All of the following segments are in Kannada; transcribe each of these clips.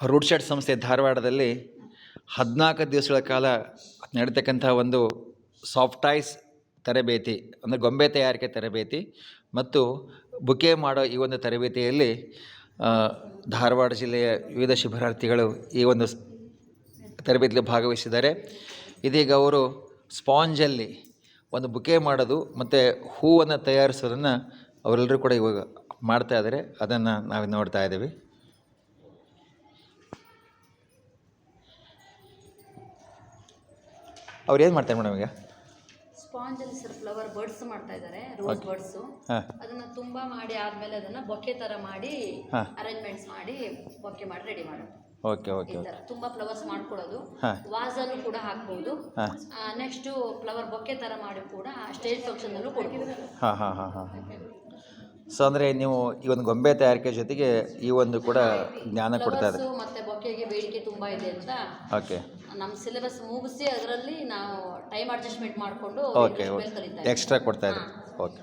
ರೂಡ್ ಶೆಡ್ ಸಂಸ್ಥೆ ಧಾರವಾಡದಲ್ಲಿ ಹದಿನಾಲ್ಕು ದಿವಸಗಳ ಕಾಲ ನಡೀತಕ್ಕಂಥ ಒಂದು ಸಾಫ್ಟಾಯ್ಸ್ ತರಬೇತಿ, ಅಂದರೆ ಗೊಂಬೆ ತಯಾರಿಕೆ ತರಬೇತಿ ಮತ್ತು ಬುಕೆ ಮಾಡೋ ಈ ಒಂದು ತರಬೇತಿಯಲ್ಲಿ ಧಾರವಾಡ ಜಿಲ್ಲೆಯ ವಿವಿಧ ಶಿಬಿರಾರ್ಥಿಗಳು ಈ ಒಂದು ತರಬೇತಿಯಲ್ಲಿ ಭಾಗವಹಿಸಿದ್ದಾರೆ. ಇದೀಗ ಅವರು ಸ್ಪಾಂಜಲ್ಲಿ ಒಂದು ಬುಕೆ ಮಾಡೋದು ಮತ್ತು ಹೂವನ್ನು ತಯಾರಿಸೋದನ್ನು ಅವರೆಲ್ಲರೂ ಕೂಡ ಇವಾಗ ಮಾಡ್ತಾ ಇದ್ದಾರೆ. ಅದನ್ನು ನಾವು ನೋಡ್ತಾ ಇದ್ದೀವಿ. ಅವ್ರು ಏನು ಮಾಡ್ತಾರೆ ಮೇಡಮ್ ಈಗ? ಸ್ಪಾಂಜ್ ಅಲ್ಲಿ ಸರ್ ಫ್ಲವರ್ ಬರ್ಡ್ಸ್ ಮಾಡ್ತಾ ಇದ್ದಾರೆ ರೋಸ್ ಬರ್ಡ್ಸ್. ಹಾಂ. ಅದನ್ನ ತುಂಬಾ ಮಾಡಿ ಆದ್ಮೇಲೆ ಅದನ್ನ ಬೊಕ್ಕೆ ತರ ಮಾಡಿ ಹಾ. ಅರೇಂಜ್ಮೆಂಟ್ಸ್ ಮಾಡಿ ಬೊಕ್ಕೆ ಮಾಡಿ ರೆಡಿ ಮಾಡೋದು. ಓಕೆ ಓಕೆ ಈ ಓಕೆ ತರ ತುಂಬಾ ಫ್ಲವರ್ಸ್ ಮಾಡ್ಕೊಳ್ಳೋದು. ಹಾಂ. ವಾಸಲ್ಲೂ ಕೂಡ ಹಾಕ್ಬೋದು. ಹಾಂ. ನೆಕ್ಸ್ಟ್ ಫ್ಲವರ್ ಬೊಕ್ಕೆ ತರ ಮಾಡಿ ಕೂಡ ಸ್ಟೇಜ್ ಫಂಕ್ಷನ್ ಅಲ್ಲೂ ಕೊಡ್ಬೋದು. ಹಾಂ ಹಾಂ ಹಾಂ ಹಾಂ. ಸೊ ಅಂದರೆ ನೀವು ಈ ಒಂದು ಗೊಂಬೆ ತಯಾರಿಕೆ ಜೊತೆಗೆ ಈ ಒಂದು ಕೂಡ ಜ್ಞಾನ ಕೊಡ್ತಾ ಇದೆ ಮತ್ತೆ ಬೊಕ್ಕೆಗೆ ಬೇಡಿಕೆ ತುಂಬಾ ಇದೆ ಅಂತ ಓಕೆ ನಮ್ಮ ಸಿಲೆಬಸ್ ಮುಗಿಸಿ ಅದರಲ್ಲಿ ನಾವು ಟೈಮ್ ಅಡ್ಜಸ್ಟ್ಮೆಂಟ್ ಮಾಡಿಕೊಂಡು ಓಕೆ ಓಕೆ ಎಕ್ಸ್ಟ್ರಾ ಕೊಡ್ತಾ ಇದೆ ಓಕೆ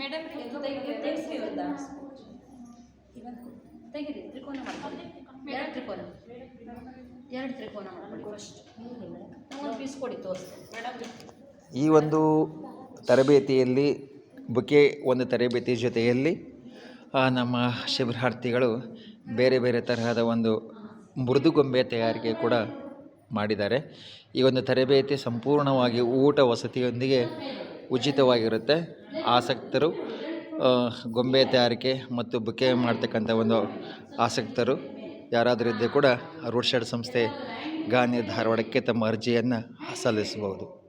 ಮೇಡಮ್ ತೆಗಿರಿ ತ್ರಿಕೋನ ಮಾಡ್ಕೊಳ್ಳಿ. ಎರಡು ತ್ರಿಕೋನ. ಎರಡು ತ್ರಿಕೋನ ಮಾಡ್ಕೊಳ್ಳಿ ಫಸ್ಟ್ ಒಂದು ಪೀಸ್ ಕೊಡಿ ತೋರಿಸ್ತೇನೆ. ಮೇಡಮ್ ಈ ಒಂದು ತರಬೇತಿಯಲ್ಲಿ ಬುಕೆ ಒಂದು ತರಬೇತಿ ಜೊತೆಯಲ್ಲಿ ನಮ್ಮ ಶಿಬಿರಾರ್ಥಿಗಳು ಬೇರೆ ಬೇರೆ ತರಹದ ಒಂದು ಮೃದುಗೊಂಬೆ ತಯಾರಿಕೆ ಕೂಡ ಮಾಡಿದ್ದಾರೆ. ಈ ಒಂದು ತರಬೇತಿ ಸಂಪೂರ್ಣವಾಗಿ ಊಟ ವಸತಿಯೊಂದಿಗೆ ಉಚಿತವಾಗಿರುತ್ತೆ. ಆಸಕ್ತರು ಗೊಂಬೆ ತಯಾರಿಕೆ ಮತ್ತು ಬುಕೆ ಮಾಡ್ತಕ್ಕಂಥ ಒಂದು ಆಸಕ್ತರು ಯಾರಾದರೂ ಇದ್ದರೆ ಕೂಡ ರೋಡ್ ಸಂಸ್ಥೆ ಗಾಂಧಿ ಧಾರವಾಡಕ್ಕೆ ತಮ್ಮ ಅರ್ಜಿಯನ್ನು ಸಲ್ಲಿಸಬಹುದು.